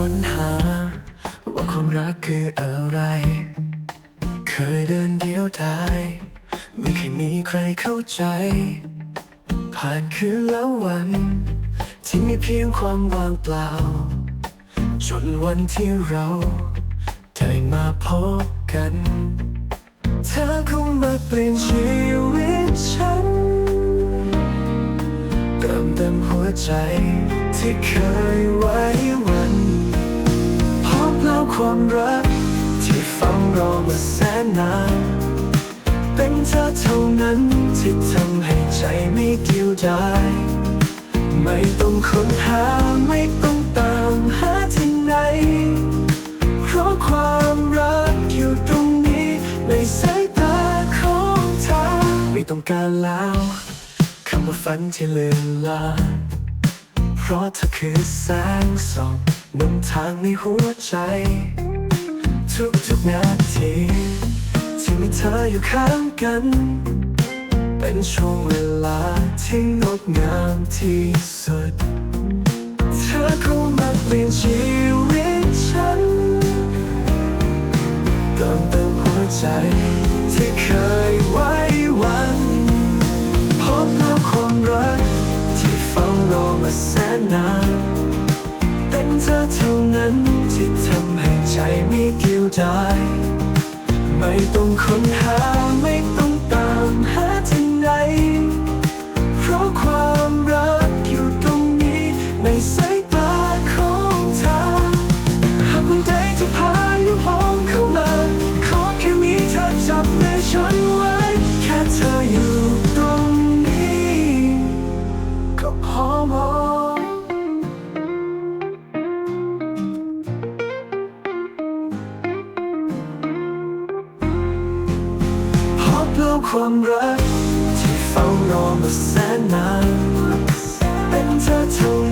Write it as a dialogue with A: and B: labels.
A: ค้นหา ว่าความรักคืออะไร เคยเดินเดียวดายไม่เคยมีใครเข้าใจ ผ่านคืนแล้ววัน ที่มีเพียงความว่างเปล่า จนวันที่เราได้มาพบกัน เธอคงมาเปลี่ยนชีวิตฉันเติมเต็มหัวใจที่เคยไว้ ความรัก ที่เฝ้ารอมาแสนนาน เป็นเธอเท่านั้นที่ทำให้ใจไม่เดียวดายไม่ต้องค้นหาไม่ต้องตามหาที่ไหน เพราะความรักอยู่ตรงนี้ในสายตาของเธอไม่ต้องการแล้วคำว่าฝันที่เลือนลาเพราะเธอคือแสงส่อง นำทางในหัวใจ ทุกๆนาที ที่มีเธออยู่ข้างกัน เป็นช่วงเวลาที่งดงามที่สุด เธอเข้ามาเปลี่ยนชีวิตฉันเติมเต็มหัวใจ เธอเท่านั้นที่ทำให้ใจไม่เกี่ยวดายไม่ต้องค้นหาไม่ต้องตามหาที่ไหน เพราะความรักอยู่ตรงนี้ในสายตาของเธอ หากวันใดที่พายุห้องเข้ามา ขอแค่มีเธอจับมือฉันไว้ แค่เธออยู่ตรงนี้ ก็พอมอง ความรัก ที่เฝ้ารอมาแสนนาน เป็นเธอเท่า